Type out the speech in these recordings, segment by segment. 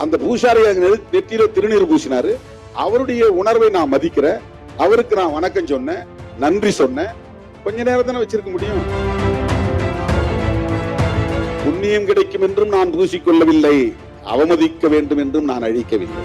அந்த பூசாரி நெத்தியில திருநீர் பூசினாரு. அவருடைய உணர்வை நான் மதிக்கிறேன். அவருக்கு நான் வணக்கம் சொன்னேன். நன்றி சொன்னேன். கொஞ்ச நேரம் தானே வச்சிருக்க முடியும்? புண்ணியம் கிடைக்கும் என்றும் நான் பூசிக்கொள்ளவில்லை. அவமதிக்க வேண்டும் என்றும் நான் அழிக்கவில்லை.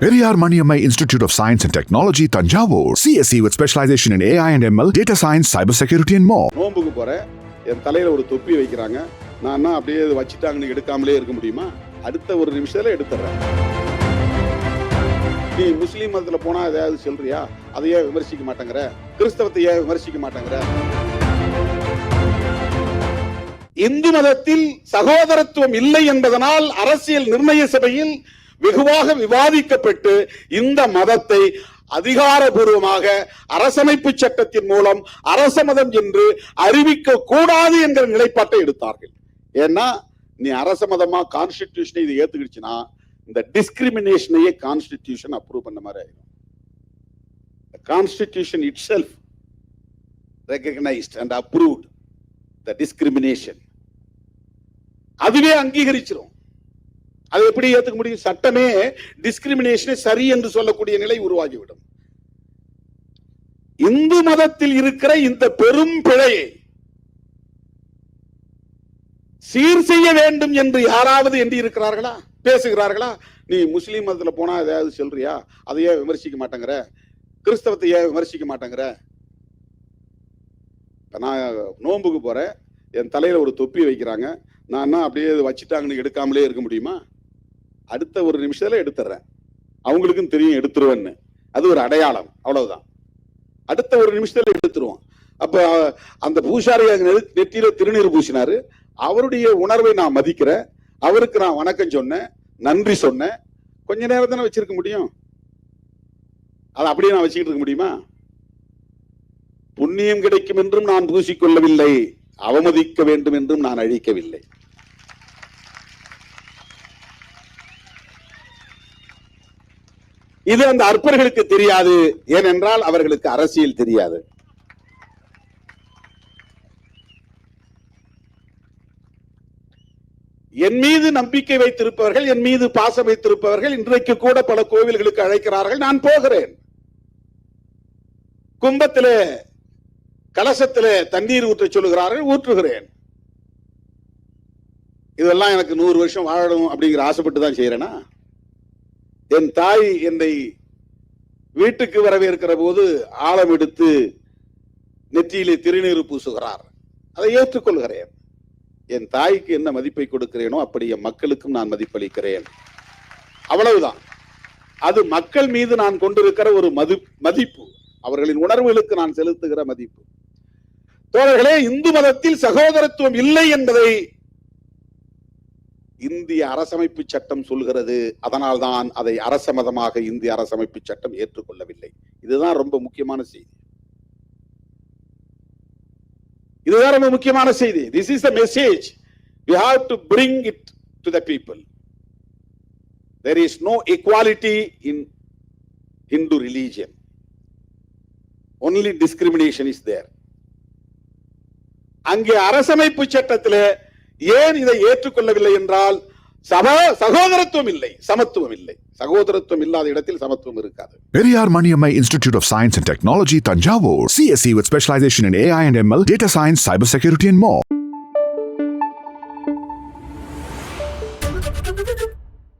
Periyar Maniammai Institute of Science and Technology, Tanjavur. CSE with specialization in AI and ML, data science, cybersecurity, and more. நோன்புக்கு போறேன். என் தலையில ஒரு தொப்பி வைக்கிறாங்க. நான் அப்படியே வச்சுட்டாங்கன்னு எடுக்காமலே இருக்க முடியுமா? அடுத்த ஒரு நிமிஷத்துல எடுத்துறேன் நீ முஸ்லீம் மதத்துல போனா ஏதாவது சொல்றியா? அதை ஏன் விமர்சிக்க மாட்டேங்கிற. கிறிஸ்தவத்தை ஏன் விமர்சிக்க மாட்டேங்கிற? இந்து மதத்தில் சகோதரத்துவம் இல்லை என்பதனால் அரசியல் நிர்ணய சபையில் வெகுவாக விவாதிக்கப்பட்டு இந்த மதத்தை அதிகாரபூர்வமாக அரசமைப்பு சட்டத்தின் மூலம் அரச மதம் என்று அறிவிக்க கூடாது என்கிற நிலைப்பாட்டை எடுத்தார்கள். ஏன்னா நீ அரச மதமா கான்ஸ்டிடியூஷனை இது ஏத்துக்கிடுச்சுன்னா இந்த டிஸ்கிரிமினேஷனையே கான்ஸ்டிடியூஷன் அப்ரூவ் பண்ண மாதிரி ஆயிடும் constitution itself recognised and approved the discrimination அதுவே அங்கீகரிச்சிடும் அது எப்படி ஏத்துக்க முடியும்? சட்டமே டிஸ்கிரிமினேஷனை சரி என்று சொல்லக்கூடிய நிலை உருவாகிவிடும். இந்து மதத்தில் இருக்கிற இந்த பெரும் பிழையை சீர் செய்ய வேண்டும் என்று யாராவது எண்ணி இருக்கிறார்களா பேசுகிறார்களா? நீ முஸ்லீம் மதத்துல போனா ஏதாவது சொல்றியா? அதையே விமர்சிக்க மாட்டேங்கிற? கிறிஸ்தவத்தை ஏன் விமர்சிக்க மாட்டேங்கிற? நான் நோன்புக்கு போறேன். என் தலையில ஒரு தொப்பி வைக்கிறாங்க. நான் என்ன அப்படியே வச்சுட்டாங்கன்னு எடுக்காமலே இருக்க முடியுமா? அடுத்த ஒரு நிமிஷத்துல எடுத்துறேன் அவங்களுக்கும் தெரியும் எடுத்துருவேன்னு. அது ஒரு அடையாளம். அவ்வளவுதான். அடுத்த ஒரு நிமிஷத்துல எடுத்துருவோம். அப்ப அந்த பூசாரி நெற்றியில திருநீர் பூசினாரு. அவருடைய உணர்வை நான் மதிக்கிறேன். அவருக்கு நான் வணக்கம் சொன்னேன். நன்றி சொன்னேன். கொஞ்ச நேரம் தானே வச்சிருக்க முடியும்? அதை அப்படியே நான் வச்சுக்கிட்டு இருக்க முடியுமா? புண்ணியம் கிடைக்கும் என்றும் நான் பூசிக்கொள்ளவில்லை. அவமதிக்க வேண்டும் என்றும் நான் அழிக்கவில்லை. இது அந்த அற்பர்களுக்கு தெரியாது. ஏனென்றால் அவர்களுக்கு அரசியல் தெரியாது. என் மீது நம்பிக்கை வைத்திருப்பவர்கள் என் மீது பாசம் வைத்திருப்பவர்கள் இன்றைக்கு கூட பல கோவில்களுக்கு அழைக்கிறார்கள். நான் போகிறேன். கும்பத்திலே கலசத்திலே தண்ணீர் ஊற்ற சொல்லுகிறார்கள் ஊற்றுகிறேன். இதெல்லாம் எனக்கு நூறு வருஷம் வாழணும் அப்படிங்கிற ஆசைப்பட்டு தான் செய்யறேனா என் தாய் என்னை வீட்டுக்கு வரவேற்கிற போது ஆழம் எடுத்து நெற்றியிலே திருநீர் பூசுகிறார். அதை ஏற்றுக்கொள்கிறேன். என் தாய்க்கு என்ன மதிப்பை கொடுக்கிறேனோ அப்படி என் மக்களுக்கும் நான் மதிப்பளிக்கிறேன். அவ்வளவுதான். அது மக்கள் மீது நான் கொண்டிருக்கிற ஒரு மது மதிப்பு. அவர்களின் உணர்வுகளுக்கு நான் செலுத்துகிற மதிப்பு. தோழர்களே இந்து மதத்தில் சகோதரத்துவம் இல்லை என்பதை இந்திய அரசமைப்பு சட்டம் சொல்கிறது. அதனால்தான் அதை அரச மதமாக இந்திய அரசமைப்பு சட்டம் ஏற்றுக்கொள்ளவில்லை. இதுதான் ரொம்ப முக்கியமான செய்தி. இதுதான் ரொம்ப முக்கியமான செய்தி. This is the message we have to bring it to the people there is no equality in Hindu religion only discrimination is there அங்கே அரசமைப்பு சட்டத்தில் ஏன் இதை ஏற்றுக்கொள்ளவில்லை என்றால் சபா சகோதரத்துவம் இல்லை சமத்துவம் இல்லை சகோதரத்துவம் இல்லாத இடத்தில் சமத்துவம் இருக்காது Periyar Maniammai institute of science and technology Thanjavur CSC with specialisation in AI and ML data science cyber security and மோ